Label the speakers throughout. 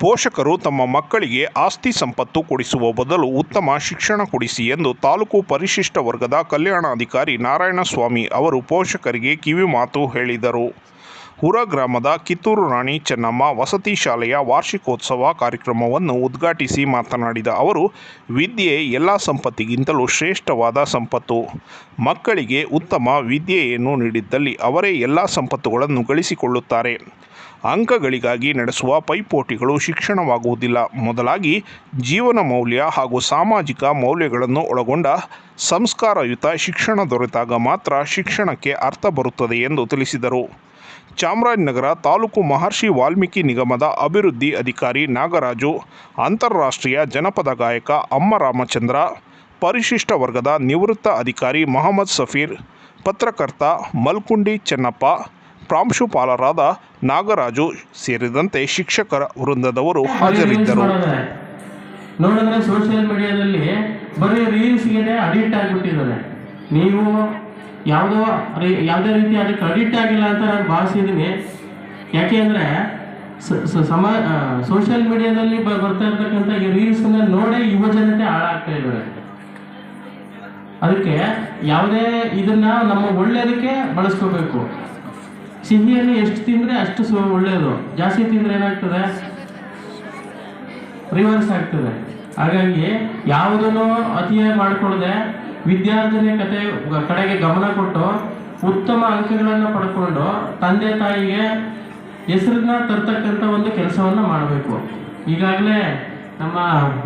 Speaker 1: ಪೋಷಕರು ತಮ್ಮ ಮಕ್ಕಳಿಗೆ ಆಸ್ತಿ ಸಂಪತ್ತು ಕೊಡಿಸುವ ಬದಲು ಉತ್ತಮ ಶಿಕ್ಷಣ ಕೊಡಿಸಿ ಎಂದು ತಾಲೂಕು ಪರಿಶಿಷ್ಟ ವರ್ಗದ ಕಲ್ಯಾಣಾಧಿಕಾರಿ ನಾರಾಯಣಸ್ವಾಮಿ ಅವರು ಪೋಷಕರಿಗೆ ಕಿವಿಮಾತು ಹೇಳಿದರು. ಹುರ ಗ್ರಾಮದ ಕಿತ್ತೂರು ರಾಣಿ ಚೆನ್ನಮ್ಮ ವಸತಿ ಶಾಲೆಯ ವಾರ್ಷಿಕೋತ್ಸವ ಕಾರ್ಯಕ್ರಮವನ್ನು ಉದ್ಘಾಟಿಸಿ ಮಾತನಾಡಿದ ಅವರು, ವಿದ್ಯೆ ಎಲ್ಲ ಸಂಪತ್ತಿಗಿಂತಲೂ ಶ್ರೇಷ್ಠವಾದ ಸಂಪತ್ತು. ಮಕ್ಕಳಿಗೆ ಉತ್ತಮ ವಿದ್ಯೆಯನ್ನು ನೀಡಿದ್ದಲ್ಲಿ ಅವರೇ ಎಲ್ಲ ಸಂಪತ್ತುಗಳನ್ನು ಗಳಿಸಿಕೊಳ್ಳುತ್ತಾರೆ. ಅಂಕಗಳಿಗಾಗಿ ನಡೆಸುವ ಪೈಪೋಟಿಗಳು ಶಿಕ್ಷಣವಾಗುವುದಿಲ್ಲ. ಮೊದಲಾಗಿ ಜೀವನ ಮೌಲ್ಯ ಹಾಗೂ ಸಾಮಾಜಿಕ ಮೌಲ್ಯಗಳನ್ನು ಒಳಗೊಂಡ ಸಂಸ್ಕಾರಯುತ ಶಿಕ್ಷಣ ದೊರೆತಾಗ ಮಾತ್ರ ಶಿಕ್ಷಣಕ್ಕೆ ಅರ್ಥ ಬರುತ್ತದೆ ಎಂದು ತಿಳಿಸಿದರು. ಚಾಮರಾಜನಗರ ತಾಲೂಕು ಮಹರ್ಷಿ ವಾಲ್ಮೀಕಿ ನಿಗಮದ ಅಭಿವೃದ್ಧಿ ಅಧಿಕಾರಿ ನಾಗರಾಜು, ಅಂತಾರಾಷ್ಟ್ರೀಯ ಜನಪದ ಗಾಯಕ ಅಮ್ಮ ರಾಮಚಂದ್ರ ಪರಿಶಿಷ್ಟ ವರ್ಗದ ನಿವೃತ್ತ ಅಧಿಕಾರಿ ಮಹಮ್ಮದ್ ಸಫೀರ್, ಪತ್ರಕರ್ತ ಮಲ್ಕುಂಡಿ ಚೆನ್ನಪ್ಪ, ಪ್ರಾಂಶುಪಾಲರಾದ ನಾಗರಾಜು ಸೇರಿದಂತೆ ಶಿಕ್ಷಕರ ವೃಂದದವರು ಹಾಜರಿದ್ದರು.
Speaker 2: ನೋಡಿದ್ರೆ ಸೋಷಿಯಲ್ ಮೀಡಿಯಾದಲ್ಲಿ ಬರೀ ರೀಲ್ಸ್ಗೆ ಅಡಿಕ್ಟ್ ಆಗಿಬಿಟ್ಟಿದ್ದಾರೆ. ನೀವು ಯಾವುದೋ ಯಾವುದೇ ರೀತಿ ಅದಕ್ಕೆ ಅಡಿಕ್ಟ್ ಆಗಿಲ್ಲ ಅಂತ ನಾನು ಭಾವಿಸಿದ್ದೀನಿ ಯಾಕೆ ಅಂದರೆ ಸಮ ಸೋಷಿಯಲ್ ಮೀಡಿಯಾದಲ್ಲಿ ಬರ್ತಾ ಇರ್ತಕ್ಕಂಥ ಈ ರೀಲ್ಸ್ನ ನೋಡೇ ಯುವ ಜನತೆ ಹಾಳಾಗ್ತಾ ಇದ್ದಾರೆ. ಅದಕ್ಕೆ ಯಾವುದೇ ಇದನ್ನ ನಮ್ಮ ಒಳ್ಳೆಯದಕ್ಕೆ ಬಳಸ್ಕೋಬೇಕು. ಸಿಹಿಯನ್ನು ಎಷ್ಟು ತಿಂದರೆ ಅಷ್ಟು ಒಳ್ಳೆಯದು ಜಾಸ್ತಿ ತಿಂದರೆ ಏನಾಗ್ತದೆ? ರಿವರ್ಸ್ ಆಗ್ತದೆ. ಹಾಗಾಗಿ ಯಾವುದನ್ನು ಅತಿಯಾಗಿ ಮಾಡಿಕೊಳ್ಳದೆ ವಿದ್ಯಾರ್ಥಿನಿ ಕತೆ ಕಡೆಗೆ ಗಮನ ಕೊಟ್ಟು ಉತ್ತಮ ಅಂಕಗಳನ್ನು ಪಡ್ಕೊಂಡು ತಂದೆ ತಾಯಿಗೆ ಹೆಸರನ್ನ ತರ್ತಕ್ಕಂಥ ಒಂದು ಕೆಲಸವನ್ನು ಮಾಡಬೇಕು. ಈಗಾಗಲೇ ನಮ್ಮ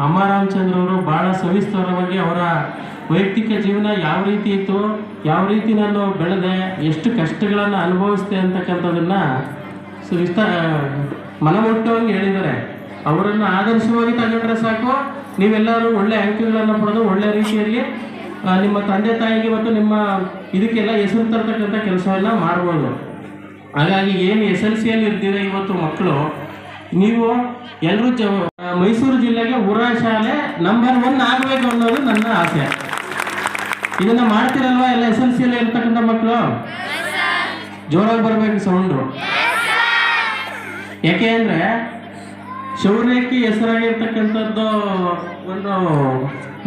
Speaker 2: ಅಮ್ಮ ರಾಮಚಂದ್ರ ಅವರು ಭಾಳ ಸವಿಸ್ತಾರವಾಗಿ ಅವರ ವೈಯಕ್ತಿಕ ಜೀವನ ಯಾವ ರೀತಿ ಇತ್ತು, ಯಾವ ರೀತಿ ನಾನು ಬೆಳೆದೆ, ಎಷ್ಟು ಕಷ್ಟಗಳನ್ನು ಅನುಭವಿಸಿದೆ ಅಂತಕ್ಕಂಥದ್ದನ್ನು ಸುವಿಸ್ತ, ಮನಮುಟ್ಟವಾಗಿ ಹೇಳಿದ್ದಾರೆ. ಅವರನ್ನು ಆದರ್ಶವಾಗಿ ತಗೊಂಡ್ರೆ ಸಾಕು, ನೀವೆಲ್ಲರೂ ಒಳ್ಳೆ ಅಂಕಗಳನ್ನು ಪಡೆದು ಒಳ್ಳೆ ರೀತಿಯಲ್ಲಿ ನಿಮ್ಮ ತಂದೆ ತಾಯಿಗೆ ಮತ್ತು ನಿಮ್ಮ ಇದಕ್ಕೆಲ್ಲ ಹೆಸರು ತರ್ತಕ್ಕಂಥ ಕೆಲಸವನ್ನು ಮಾಡ್ಬೋದು. ಹಾಗಾಗಿ ಏನು ಎಸ್ ಎಲ್ ಸಿಯಲ್ಲಿ ಇರ್ತೀರ ಇವತ್ತು ಮಕ್ಕಳು? ನೀವು ಎಲ್ಲರೂ ಜ ಮೈಸೂರು ಜಿಲ್ಲೆಗೆ ಉರ ಶಾಲೆ ನಂಬರ್ ಒನ್ ಆಗಬೇಕು ಅನ್ನೋದು ನನ್ನ ಆಸೆ. ಇದನ್ನ ಮಾಡ್ತಿರಲ್ವಾ ಎಲ್ಲ ಎಸ್ ಎಲ್ ಸಿಯಲ್ಲಿ ಇರ್ತಕ್ಕಂಥ ಮಕ್ಕಳು? ಜೋರಾಗಿ ಬರ್ಬೇಕು ಸೌಂಡು. ಯಾಕೆ ಅಂದ್ರೆ ಶೌರ್ಯಕ್ಕೆ ಹೆಸರಾಗಿರ್ತಕ್ಕಂಥದ್ದು ಒಂದು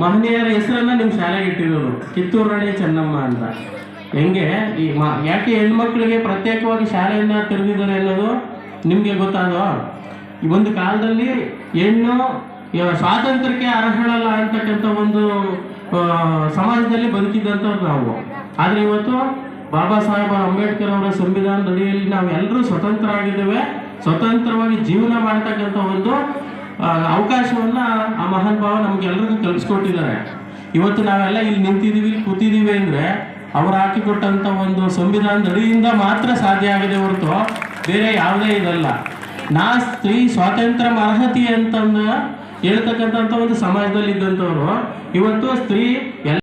Speaker 2: ಮಹನೀಯರ ಹೆಸರನ್ನ ನಿಮ್ಮ ಶಾಲೆಗೆ ಇಟ್ಟಿರೋದು. ಕಿತ್ತೂರು ರಾಣಿ ಚೆನ್ನಮ್ಮ ಅಂತ. ಹೆಂಗೆ? ಈ ಮ, ಯಾಕೆ ಹೆಣ್ಮಕ್ಳಿಗೆ ಪ್ರತ್ಯೇಕವಾಗಿ ಶಾಲೆಯನ್ನು ತೆರೆದಿದ್ದಾರೆ ಅನ್ನೋದು ನಿಮಗೆ ಗೊತ್ತಾದೋ? ಈ ಒಂದು ಕಾಲದಲ್ಲಿ ಹೆಣ್ಣು ಸ್ವಾತಂತ್ರ್ಯಕ್ಕೆ ಅರ್ಹಳಲ್ಲ ಅಂತಕ್ಕಂಥ ಒಂದು ಸಮಾಜದಲ್ಲಿ ಬದುಕಿದ್ದಂಥವ್ರು ನಾವು. ಆದರೆ ಇವತ್ತು ಬಾಬಾ ಸಾಹೇಬ್ ಅಂಬೇಡ್ಕರ್ ಅವರ ಸಂವಿಧಾನದ ಅಡಿಯಲ್ಲಿ ನಾವೆಲ್ಲರೂ ಸ್ವತಂತ್ರ ಆಗಿದ್ದೇವೆ. ಸ್ವತಂತ್ರವಾಗಿ ಜೀವನ ಮಾಡ್ತಕ್ಕಂಥ ಒಂದು ಅವಕಾಶವನ್ನ ಆ ಮಹಾನ್ ಭಾವ ನಮ್ಗೆಲ್ಲರಿಗೂ ಕಲ್ಪಿಸ್ಕೊಟ್ಟಿದ್ದಾರೆ. ಇವತ್ತು ನಾವೆಲ್ಲ ಇಲ್ಲಿ ನಿಂತಿದ್ದೀವಿ ಇಲ್ಲಿ ಕೂತಿದ್ದೀವಿ ಅಂದ್ರೆ ಅವ್ರು ಹಾಕಿಕೊಟ್ಟಂತ ಒಂದು ಸಂವಿಧಾನದ ಅಡಿಯಿಂದ ಮಾತ್ರ ಸಾಧ್ಯ ಆಗಿದೆ ಹೊರತು ಬೇರೆ ಯಾವುದೇ ಇದಲ್ಲ. ನಾ ಸ್ತ್ರೀ ಸ್ವಾತಂತ್ರ್ಯ ಅರ್ಹತೆ ಅಂತಂದ ಹೇಳ್ತಕ್ಕಂಥ ಒಂದು ಸಮಾಜದಲ್ಲಿ ಇದ್ದಂಥವ್ರು ಇವತ್ತು ಸ್ತ್ರೀ